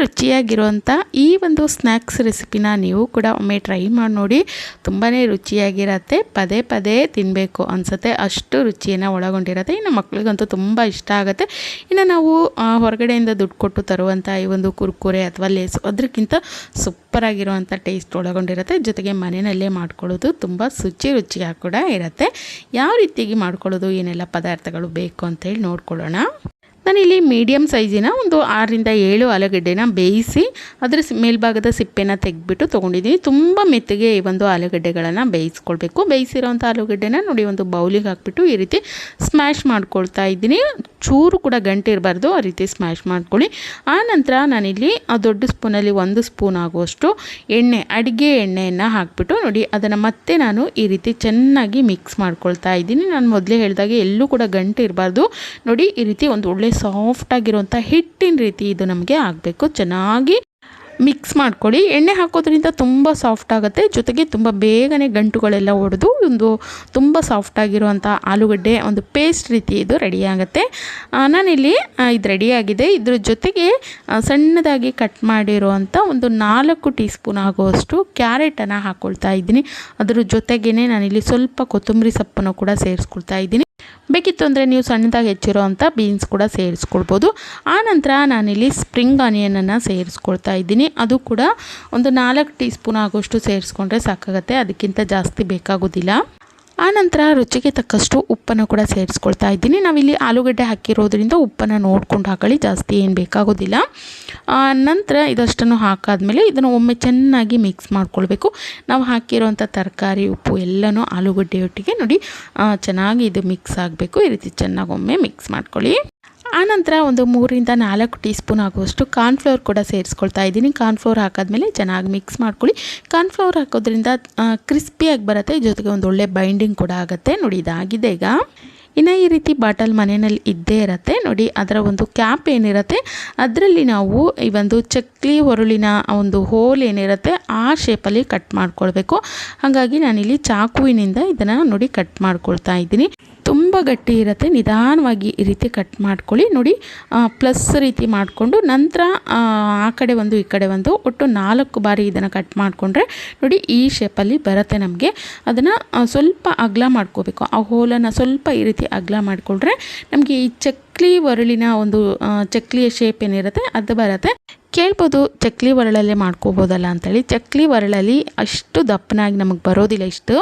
ರುಚಿಯಾಗಿರುವಂಥ ಈ ಒಂದು ಸ್ನ್ಯಾಕ್ಸ್ ರೆಸಿಪಿನ ನೀವು ಕೂಡ ಒಮ್ಮೆ ಟ್ರೈ ಮಾಡಿ ನೋಡಿ. ತುಂಬಾ ರುಚಿಯಾಗಿರತ್ತೆ. ಪದೇ ಪದೇ ತಿನ್ನಬೇಕು ಅನಿಸುತ್ತೆ. ಅಷ್ಟು ರುಚಿಯನ್ನು ಒಳಗೊಂಡಿರುತ್ತೆ. ಇನ್ನು ಮಕ್ಳಿಗಂತೂ ತುಂಬ ಇಷ್ಟ ಆಗುತ್ತೆ. ಇನ್ನು ನಾವು ಹೊರಗಡೆಯಿಂದ ದುಡ್ಡು ಕೊಟ್ಟು ತರುವಂಥ ಈ ಒಂದು ಕುರ್ಕುರೆ ಅಥವಾ ಲೇಸು ಅದಕ್ಕಿಂತ ಸೂಪರಾಗಿರುವಂಥ ಟೇಸ್ಟ್ ಒಳಗೊಂಡಿರುತ್ತೆ. ಜೊತೆಗೆ ಮನೆಯಲ್ಲೇ ಮಾಡ್ಕೊಳ್ಳೋದು ತುಂಬ ಶುಚಿ ರುಚಿಯಾಗಿ ಕೂಡ ಇರುತ್ತೆ. ಯಾವ ರೀತಿಯಾಗಿ ಮಾಡ್ಕೊಳ್ಳೋದು, ಏನೆಲ್ಲ ಪದಾರ್ಥಗಳು ಬೇಕು ಅಂತೇಳಿ ನೋಡ್ಕೊಳ್ಳೋಣ. ನಾನಿಲ್ಲಿ ಮೀಡಿಯಮ್ ಸೈಜಿನ ಒಂದು ಆರರಿಂದ ಏಳು ಆಲೂಗಡ್ಡೆನ ಬೇಯಿಸಿ ಅದರ ಮೇಲ್ಭಾಗದ ಸಿಪ್ಪೆನ ತೆಗೆದ್ಬಿಟ್ಟು ತೊಗೊಂಡಿದ್ದೀನಿ ತುಂಬ ಮೆತ್ತಗೆ ಈ ಒಂದು ಆಲೂಗಡ್ಡೆಗಳನ್ನು ಬೇಯಿಸ್ಕೊಳ್ಬೇಕು. ಬೇಯಿಸಿರೋಂಥ ಆಲೂಗಡ್ಡೆನ ನೋಡಿ ಒಂದು ಬೌಲಿಗೆ ಹಾಕ್ಬಿಟ್ಟು ಈ ರೀತಿ ಸ್ಮ್ಯಾಶ್ ಮಾಡ್ಕೊಳ್ತಾ ಇದ್ದೀನಿ. ಚೂರು ಕೂಡ ಗಂಟೆ ಇರಬಾರ್ದು, ಆ ರೀತಿ ಸ್ಮ್ಯಾಶ್ ಮಾಡ್ಕೊಳ್ಳಿ. ಆ ನಂತರ ನಾನಿಲ್ಲಿ ಆ ದೊಡ್ಡ ಸ್ಪೂನಲ್ಲಿ ಒಂದು ಸ್ಪೂನ್ ಆಗುವಷ್ಟು ಎಣ್ಣೆ, ಅಡುಗೆ ಎಣ್ಣೆಯನ್ನು ಹಾಕ್ಬಿಟ್ಟು ನೋಡಿ ಅದನ್ನು ಮತ್ತೆ ನಾನು ಈ ರೀತಿ ಚೆನ್ನಾಗಿ ಮಿಕ್ಸ್ ಮಾಡ್ಕೊಳ್ತಾ ಇದ್ದೀನಿ. ನಾನು ಮೊದಲೇ ಹೇಳಿದಾಗ ಎಲ್ಲೂ ಕೂಡ ಗಂಟೆ ಇರಬಾರ್ದು. ನೋಡಿ ಈ ರೀತಿ ಒಂದು ಒಳ್ಳೆ ಸಾಫ್ಟ್ ಆಗಿರುವಂಥ ಹಿಟ್ಟಿನ ರೀತಿ ಇದು ನಮಗೆ ಆಗಬೇಕು. ಚೆನ್ನಾಗಿ ಮಿಕ್ಸ್ ಮಾಡ್ಕೊಳ್ಳಿ. ಎಣ್ಣೆ ಹಾಕೋದ್ರಿಂದ ತುಂಬ ಸಾಫ್ಟ್ ಆಗುತ್ತೆ. ಜೊತೆಗೆ ತುಂಬ ಬೇಗನೆ ಗಂಟುಗಳೆಲ್ಲ ಒಡೆದು ಒಂದು ತುಂಬ ಸಾಫ್ಟ್ ಆಗಿರುವಂಥ ಆಲೂಗಡ್ಡೆ ಒಂದು ಪೇಸ್ಟ್ ರೀತಿ ಇದು ರೆಡಿ ಆಗುತ್ತೆ. ಆ, ನಾನಿಲ್ಲಿ ಇದು ರೆಡಿಯಾಗಿದೆ ಇದ್ರ ಜೊತೆಗೆ ಸಣ್ಣದಾಗಿ ಕಟ್ ಮಾಡಿರುವಂಥ ಒಂದು ನಾಲ್ಕು ಟೀ ಸ್ಪೂನ್ ಆಗುವಷ್ಟು ಕ್ಯಾರೆಟನ್ನು ಹಾಕ್ಕೊಳ್ತಾ ಇದ್ದೀನಿ. ಅದ್ರ ಜೊತೆಗೇ ನಾನಿಲ್ಲಿ ಸ್ವಲ್ಪ ಕೊತ್ತಂಬರಿ ಸೊಪ್ಪನ್ನು ಕೂಡ ಸೇರಿಸ್ಕೊಳ್ತಾ ಇದ್ದೀನಿ. ಬೇಕಿತ್ತು ಅಂದರೆ ನೀವು ಸಣ್ಣದಾಗಿ ಹೆಚ್ಚಿರೋ ಅಂಥ ಬೀನ್ಸ್ ಕೂಡ ಸೇರಿಸ್ಕೊಳ್ಬೋದು. ಆನಂತರ ನಾನಿಲ್ಲಿ ಸ್ಪ್ರಿಂಗ್ ಆನಿಯನನ್ನು ಸೇರಿಸ್ಕೊಳ್ತಾ ಇದ್ದೀನಿ. ಅದು ಕೂಡ ಒಂದು ನಾಲ್ಕು ಟೀ ಸ್ಪೂನ್ ಆಗೋಷ್ಟು ಸೇರಿಸ್ಕೊಂಡ್ರೆ ಸಾಕಾಗುತ್ತೆ. ಅದಕ್ಕಿಂತ ಜಾಸ್ತಿ ಬೇಕಾಗೋದಿಲ್ಲ. ಆನಂತರ ರುಚಿಗೆ ತಕ್ಕಷ್ಟು ಉಪ್ಪನ್ನು ಕೂಡ ಸೇರಿಸ್ಕೊಳ್ತಾ ಇದ್ದೀನಿ. ನಾವಿಲ್ಲಿ ಆಲೂಗಡ್ಡೆ ಹಾಕಿರೋದ್ರಿಂದ ಉಪ್ಪನ್ನು ನೋಡ್ಕೊಂಡು ಹಾಕೊಳ್ಳಿ, ಜಾಸ್ತಿ ಏನು ಬೇಕಾಗೋದಿಲ್ಲ. ನಂತರ ಇದಷ್ಟನ್ನು ಹಾಕಾದ್ಮೇಲೆ ಇದನ್ನು ಒಮ್ಮೆ ಚೆನ್ನಾಗಿ ಮಿಕ್ಸ್ ಮಾಡ್ಕೊಳ್ಬೇಕು. ನಾವು ಹಾಕಿರೋವಂಥ ತರಕಾರಿ, ಉಪ್ಪು ಎಲ್ಲನೂ ಆಲೂಗಡ್ಡೆಯೊಟ್ಟಿಗೆ ನೋಡಿ ಚೆನ್ನಾಗಿ ಇದು ಮಿಕ್ಸ್ ಆಗಬೇಕು. ಈ ರೀತಿ ಚೆನ್ನಾಗಿ ಒಮ್ಮೆ ಮಿಕ್ಸ್ ಮಾಡ್ಕೊಳ್ಳಿ. ಆನಂತರ ಒಂದು ಮೂರಿಂದ ನಾಲ್ಕು ಟೀ ಸ್ಪೂನ್ ಆಗುವಷ್ಟು ಕಾರ್ನ್ಫ್ಲವರ್ ಕೂಡ ಸೇರಿಸ್ಕೊಳ್ತಾ ಇದ್ದೀನಿ. ಕಾರ್ನ್ಫ್ಲವರ್ ಹಾಕಾದ್ಮೇಲೆ ಚೆನ್ನಾಗಿ ಮಿಕ್ಸ್ ಮಾಡ್ಕೊಳ್ಳಿ. ಕಾರ್ನ್ಫ್ಲವರ್ ಹಾಕೋದ್ರಿಂದ ಕ್ರಿಸ್ಪಿಯಾಗಿ ಬರುತ್ತೆ. ಜೊತೆಗೆ ಒಂದು ಒಳ್ಳೆ ಬೈಂಡಿಂಗ್ ಕೂಡ ಆಗುತ್ತೆ. ನೋಡಿ, ಇದಾಗಿದೆ ಈಗ. ಇನ್ನು ಈ ರೀತಿ ಬಾಟಲ್ ಮನೆಯಲ್ಲಿ ಇದ್ದೇ ಇರುತ್ತೆ. ನೋಡಿ, ಅದರ ಒಂದು ಕ್ಯಾಪ್ ಏನಿರುತ್ತೆ, ಅದರಲ್ಲಿ ನಾವು ಈ ಒಂದು ಚಕ್ಲಿ ಹೊರಳಿನ ಒಂದು ಹೋಲ್ ಏನಿರುತ್ತೆ, ಆ ಶೇಪಲ್ಲಿ ಕಟ್ ಮಾಡ್ಕೊಳ್ಬೇಕು. ಹಾಗಾಗಿ ನಾನಿಲ್ಲಿ ಚಾಕುವಿನಿಂದ ಇದನ್ನು ನೋಡಿ ಕಟ್ ಮಾಡ್ಕೊಳ್ತಾ ಇದ್ದೀನಿ. ತುಂಬ ಗಟ್ಟಿ ಇರುತ್ತೆ, ನಿಧಾನವಾಗಿ ಈ ರೀತಿ ಕಟ್ ಮಾಡ್ಕೊಳ್ಳಿ. ನೋಡಿ ಪ್ಲಸ್ ರೀತಿ ಮಾಡಿಕೊಂಡು ನಂತರ, ಆ ಕಡೆ ಒಂದು, ಈ ಕಡೆ ಒಂದು, ಒಟ್ಟು ನಾಲ್ಕು ಬಾರಿ ಇದನ್ನು ಕಟ್ ಮಾಡಿಕೊಂಡ್ರೆ ನೋಡಿ ಈ ಶೇಪಲ್ಲಿ ಬರುತ್ತೆ ನಮಗೆ. ಅದನ್ನು ಸ್ವಲ್ಪ ಅಗಲ ಮಾಡ್ಕೋಬೇಕು. ಆ ಹೋಲನ್ನು ಸ್ವಲ್ಪ ಈ ರೀತಿ ಅಗಲ ಮಾಡಿಕೊಂಡ್ರೆ ನಮಗೆ ಈ ಚಕ್ಲಿ ಒರಳಿನ ಒಂದು ಚಕ್ಲಿಯ ಶೇಪ್ ಏನಿರುತ್ತೆ, ಅದು ಬರುತ್ತೆ. ಕೇಳ್ಬೋದು, ಚಕ್ಲಿ ಒರಳಲ್ಲೇ ಮಾಡ್ಕೋಬೋದಲ್ಲ ಅಂತೇಳಿ. ಚಕ್ಲಿ ಒರಳಲ್ಲಿ ಅಷ್ಟು ದಪ್ಪನಾಗಿ ನಮಗೆ ಬರೋದಿಲ್ಲ ಇಷ್ಟು.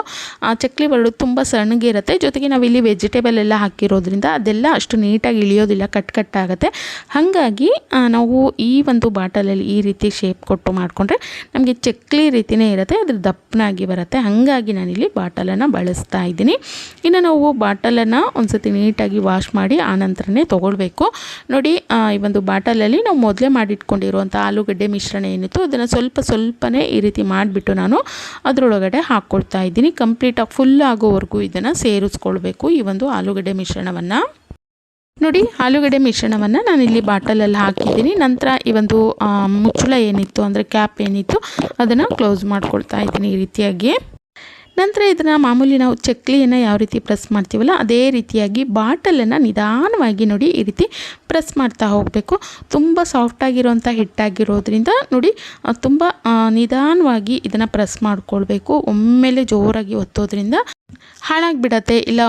ಆ ಚಕ್ಲಿ ಒರಳು ತುಂಬ ಸಣ್ಣಗಿರುತ್ತೆ ಜೊತೆಗೆ ನಾವಿಲ್ಲಿ ವೆಜಿಟೇಬಲ್ ಎಲ್ಲ ಹಾಕಿರೋದ್ರಿಂದ ಅದೆಲ್ಲ ಅಷ್ಟು ನೀಟಾಗಿ ಇಳಿಯೋದಿಲ್ಲ, ಕಟ್ ಕಟ್ ಆಗುತ್ತೆ. ಹಾಗಾಗಿ ನಾವು ಈ ಒಂದು ಬಾಟಲಲ್ಲಿ ಈ ರೀತಿ ಶೇಪ್ ಕೊಟ್ಟು ಮಾಡಿಕೊಂಡ್ರೆ ನಮಗೆ ಚಕ್ಲಿ ರೀತಿಯೇ ಇರುತ್ತೆ, ಅದ್ರ ದಪ್ಪನಾಗಿ ಬರುತ್ತೆ. ಹಾಗಾಗಿ ನಾನಿಲ್ಲಿ ಬಾಟಲನ್ನು ಬಳಸ್ತಾ ಇದ್ದೀನಿ. ಇನ್ನು ನಾವು ಬಾಟಲನ್ನು ಒಂದು ಸತಿ ನೀಟಾಗಿ ವಾಶ್ ಮಾಡಿ ಆನಂತರನೇ ತೊಗೊಳ್ಬೇಕು. ನೋಡಿ ಈ ಒಂದು ಬಾಟಲಲ್ಲಿ ನಾವು ಮೊದಲೇ ಮಾಡಿಟ್ಕೊಂಡಿರುವಂಥ ಆಲೂಗಡ್ಡೆ ಮಿಶ್ರಣ ಏನಿತ್ತು ಅದನ್ನು ಸ್ವಲ್ಪ ಸ್ವಲ್ಪನೇ ಈ ರೀತಿ ಮಾಡಿಬಿಟ್ಟು ನಾನು ಅದರೊಳಗಡೆ ಹಾಕ್ಕೊಳ್ತಾ ಇದ್ದೀನಿ. ಕಂಪ್ಲೀಟಾಗಿ ಫುಲ್ ಆಗೋವರೆಗೂ ಇದನ್ನು ಸೇರಿಸ್ಕೊಳ್ಬೇಕು ಈ ಒಂದು ಆಲೂಗಡ್ಡೆ ಮಿಶ್ರಣವನ್ನು. ನೋಡಿ, ಆಲೂಗಡ್ಡೆ ಮಿಶ್ರಣವನ್ನು ನಾನು ಇಲ್ಲಿ ಬಾಟಲಲ್ಲಿ ಹಾಕಿದ್ದೀನಿ. ನಂತರ ಈ ಒಂದು ಮುಚ್ಚಳ ಏನಿತ್ತು, ಅಂದರೆ ಕ್ಯಾಪ್ ಏನಿತ್ತು, ಅದನ್ನು ಕ್ಲೋಸ್ ಮಾಡ್ಕೊಳ್ತಾ ಇದ್ದೀನಿ ಈ ರೀತಿಯಾಗಿ. ನಂತರ ಇದನ್ನು ಮಾಮೂಲಿ ನಾವು ಚಕ್ಲಿಯನ್ನು ಯಾವ ರೀತಿ ಪ್ರೆಸ್ ಮಾಡ್ತೀವಲ್ಲ, ಅದೇ ರೀತಿಯಾಗಿ ಬಾಟಲನ್ನು ನಿಧಾನವಾಗಿ ನೋಡಿ ಈ ರೀತಿ ಪ್ರೆಸ್ ಮಾಡ್ತಾ ಹೋಗಬೇಕು. ತುಂಬ ಸಾಫ್ಟಾಗಿರೋಂಥ ಹಿಟ್ಟಾಗಿರೋದ್ರಿಂದ ನೋಡಿ, ತುಂಬ ನಿಧಾನವಾಗಿ ಇದನ್ನು ಪ್ರೆಸ್ ಮಾಡಿಕೊಳ್ಬೇಕು. ಒಮ್ಮೆಲೆ ಜೋರಾಗಿ ಒತ್ತೋದ್ರಿಂದ ಹಾಳಾಗಿಬಿಡತ್ತೆ ಇಲ್ಲ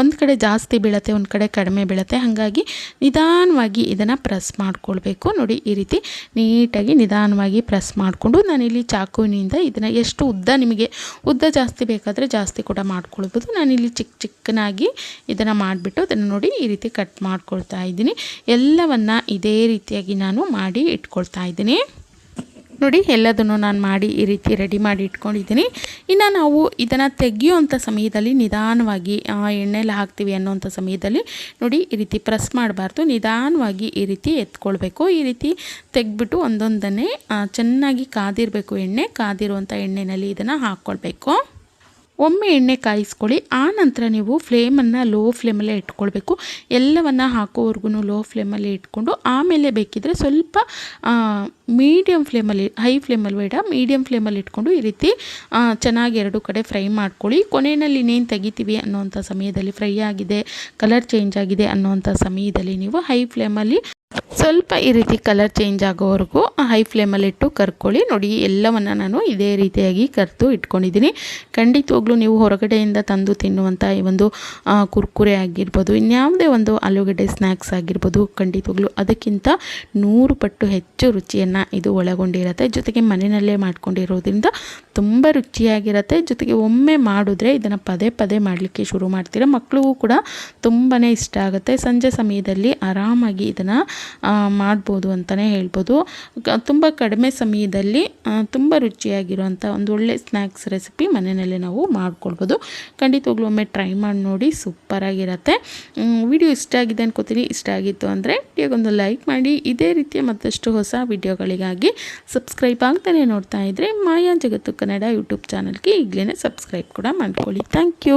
ಒಂದು ಕಡೆ ಜಾಸ್ತಿ ಬೀಳತ್ತೆ, ಒಂದು ಕಡೆ ಕಡಿಮೆ ಬೀಳತ್ತೆ. ಹಾಗಾಗಿ ನಿಧಾನವಾಗಿ ಇದನ್ನು ಪ್ರೆಸ್ ಮಾಡ್ಕೊಳ್ಬೇಕು. ನೋಡಿ, ಈ ರೀತಿ ನೀಟಾಗಿ ನಿಧಾನವಾಗಿ ಪ್ರೆಸ್ ಮಾಡಿಕೊಂಡು ನಾನಿಲ್ಲಿ ಚಾಕುವಿನಿಂದ ಇದನ್ನು ಎಷ್ಟು ಉದ್ದ ನಿಮಗೆ ಉದ್ದ ಜಾಸ್ತಿ ಬೇಕಾದರೆ ಜಾಸ್ತಿ ಕೂಡ ಮಾಡ್ಕೊಳ್ಬೋದು. ನಾನಿಲ್ಲಿ ಚಿಕ್ಕ ಚಿಕ್ಕನಾಗಿ ಇದನ್ನು ಮಾಡಿಬಿಟ್ಟು ಅದನ್ನು ನೋಡಿ ಈ ರೀತಿ ಕಟ್ ಮಾಡ್ಕೊಳ್ತಾ ಇದ್ದೀನಿ. ಎಲ್ಲವನ್ನು ಇದೇ ರೀತಿಯಾಗಿ ನಾನು ಮಾಡಿ ಇಟ್ಕೊಳ್ತಾ ಇದ್ದೀನಿ. ನೋಡಿ ಎಲ್ಲದನ್ನು ನಾನು ಮಾಡಿ ಈ ರೀತಿ ರೆಡಿ ಮಾಡಿ ಇಟ್ಕೊಂಡಿದ್ದೀನಿ. ಇನ್ನು ನಾವು ಇದನ್ನು ತೆಗಿಯೋವಂಥ ಸಮಯದಲ್ಲಿ ನಿಧಾನವಾಗಿ ಎಣ್ಣೆಲ್ಲ ಹಾಕ್ತೀವಿ ಅನ್ನೋವಂಥ ಸಮಯದಲ್ಲಿ ನೋಡಿ ಈ ರೀತಿ ಪ್ರೆಸ್ ಮಾಡಬಾರ್ದು. ನಿಧಾನವಾಗಿ ಈ ರೀತಿ ಎತ್ಕೊಳ್ಬೇಕು. ಈ ರೀತಿ ತೆಗೆದ್ಬಿಟ್ಟು ಒಂದೊಂದನ್ನೇ ಚೆನ್ನಾಗಿ ಕಾದಿರಬೇಕು ಎಣ್ಣೆ, ಕಾದಿರುವಂಥ ಎಣ್ಣೆಯಲ್ಲಿ ಇದನ್ನು ಹಾಕ್ಕೊಳ್ಬೇಕು. ಒಮ್ಮೆ ಎಣ್ಣೆ ಕಾಯಿಸ್ಕೊಳ್ಳಿ ಆ ನಂತರ ನೀವು ಫ್ಲೇಮನ್ನು ಲೋ ಫ್ಲೇಮಲ್ಲೇ ಇಟ್ಕೊಳ್ಬೇಕು. ಎಲ್ಲವನ್ನು ಹಾಕೋವರೆಗೂ ಲೋ ಫ್ಲೇಮಲ್ಲಿ ಇಟ್ಕೊಂಡು, ಆಮೇಲೆ ಬೇಕಿದ್ದರೆ ಸ್ವಲ್ಪ ಮೀಡಿಯಮ್ ಫ್ಲೇಮಲ್ಲಿ ಹೈ ಫ್ಲೇಮಲ್ಲಿ ಬೇಡ ಮೀಡಿಯಮ್ ಫ್ಲೇಮಲ್ಲಿ ಇಟ್ಕೊಂಡು ಈ ರೀತಿ ಚೆನ್ನಾಗಿ ಎರಡು ಕಡೆ ಫ್ರೈ ಮಾಡ್ಕೊಳ್ಳಿ. ಕೊನೆಯಲ್ಲಿ ಇನ್ನೇನು ತೆಗಿತೀವಿ ಅನ್ನೋವಂಥ ಸಮಯದಲ್ಲಿ ಫ್ರೈ ಆಗಿದೆ ಕಲರ್ ಚೇಂಜ್ ಆಗಿದೆ ಅನ್ನೋವಂಥ ಸಮಯದಲ್ಲಿ ನೀವು ಹೈ ಫ್ಲೇಮಲ್ಲಿ ಸ್ವಲ್ಪ ಈ ರೀತಿ ಕಲರ್ ಚೇಂಜ್ ಆಗೋವರೆಗೂ ಹೈ ಫ್ಲೇಮಲ್ಲಿಟ್ಟು ಕರ್ಕೊಳ್ಳಿ. ನೋಡಿ, ಎಲ್ಲವನ್ನು ನಾನು ಇದೇ ರೀತಿಯಾಗಿ ಕರೆದು ಇಟ್ಕೊಂಡಿದ್ದೀನಿ. ಖಂಡಿತವಾಗ್ಲೂ ನೀವು ಹೊರಗಡೆಯಿಂದ ತಂದು ತಿನ್ನುವಂಥ ಈ ಒಂದು ಕುರ್ಕುರೆ ಆಗಿರ್ಬೋದು, ಇನ್ಯಾವುದೇ ಒಂದು ಆಲೂಗಡ್ಡೆ ಸ್ನ್ಯಾಕ್ಸ್ ಆಗಿರ್ಬೋದು, ಖಂಡಿತವಾಗ್ಲೂ ಅದಕ್ಕಿಂತ ನೂರು ಪಟ್ಟು ಹೆಚ್ಚು ರುಚಿಯನ್ನು ಇದು ಒಳಗೊಂಡಿರುತ್ತೆ. ಜೊತೆಗೆ ಮನೆಯಲ್ಲೇ ಮಾಡ್ಕೊಂಡಿರೋದ್ರಿಂದ ತುಂಬ ರುಚಿಯಾಗಿರುತ್ತೆ. ಜೊತೆಗೆ ಒಮ್ಮೆ ಮಾಡಿದ್ರೆ ಇದನ್ನು ಪದೇ ಪದೇ ಮಾಡಲಿಕ್ಕೆ ಶುರು ಮಾಡ್ತೀರಾ. ಮಕ್ಕಳಿಗೂ ಕೂಡ ತುಂಬಾ ಇಷ್ಟ ಆಗುತ್ತೆ. ಸಂಜೆ ಸಮಯದಲ್ಲಿ ಆರಾಮಾಗಿ ಇದನ್ನು ಮಾಡ್ಬೋದು ಅಂತಲೇ ಹೇಳ್ಬೋದು. ತುಂಬ ಕಡಿಮೆ ಸಮಯದಲ್ಲಿ ತುಂಬ ರುಚಿಯಾಗಿರುವಂಥ ಒಂದು ಒಳ್ಳೆ ಸ್ನ್ಯಾಕ್ಸ್ ರೆಸಿಪಿ ಮನೆಯಲ್ಲೇ ನಾವು ಮಾಡ್ಕೊಳ್ಬೋದು. ಖಂಡಿತವಾಗ್ಲೂ ಒಮ್ಮೆ ಟ್ರೈ ಮಾಡಿ ನೋಡಿ, ಸೂಪರಾಗಿರುತ್ತೆ. ವಿಡಿಯೋ ಇಷ್ಟ ಆಗಿದೆ ಅನ್ಕೋತೀನಿ. ಇಷ್ಟ ಆಗಿತ್ತು ಅಂದರೆ ವಿಡಿಯೋಗೊಂದು ಲೈಕ್ ಮಾಡಿ. ಇದೇ ರೀತಿಯ ಮತ್ತಷ್ಟು ಹೊಸ ವಿಡಿಯೋಗಳಿಗಾಗಿ ಸಬ್ಸ್ಕ್ರೈಬ್ ಆಗ್ತಾನೆ ನೋಡ್ತಾ ಇದ್ದರೆ ಮಾಯಾ ಜಗತ್ತು ಕನ್ನಡ ಯೂಟ್ಯೂಬ್ ಚಾನಲ್ಗೆ ಈಗಲೇ ಸಬ್ಸ್ಕ್ರೈಬ್ ಕೂಡ ಮಾಡ್ಕೊಳ್ಳಿ. Thank you.